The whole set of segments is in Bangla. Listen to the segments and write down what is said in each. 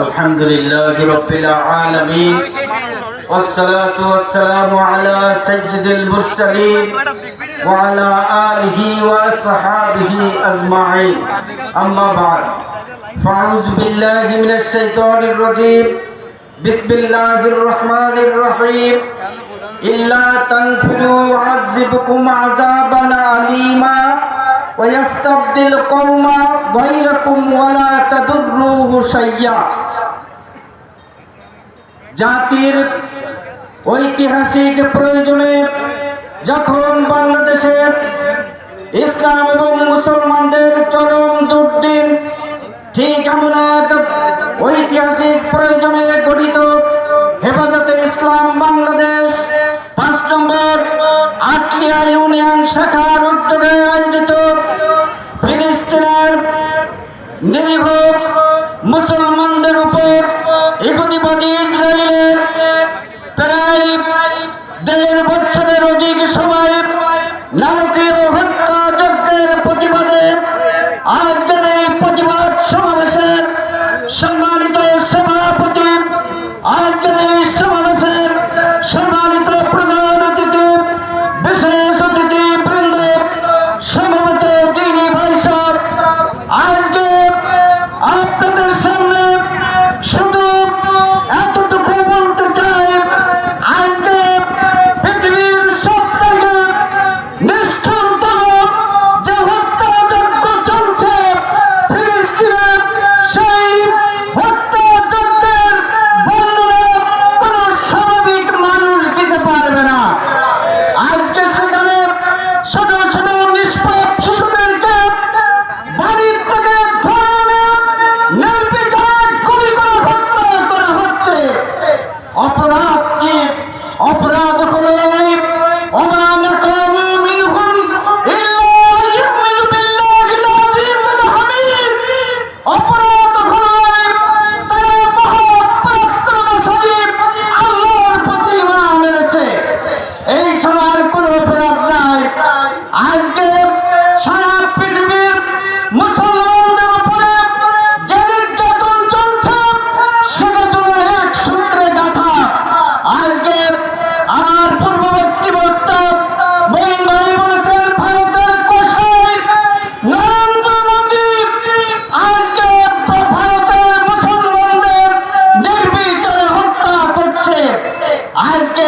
الحمد لله رب العالمين والصلاة والسلام على سجد المرسلين وعلى آله وأصحابه أجمعين أما بعد فأعوذ بالله من الشيطان الرجيم بسم الله الرحمن الرحيم إلا تنفروا يعذبكم عذابا أليما ويستبدل قوما غيركم ولا تضروه شيئا জাতির ঐতিহাসিক প্রয়োজনে যখন বাংলাদেশের ইসলাম এবং মুসলমানদের চরম দুর্দিন, ঠিক এমন এক ঐতিহাসিক প্রয়োজনে গঠিত আজকে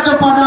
কার্যপাঠ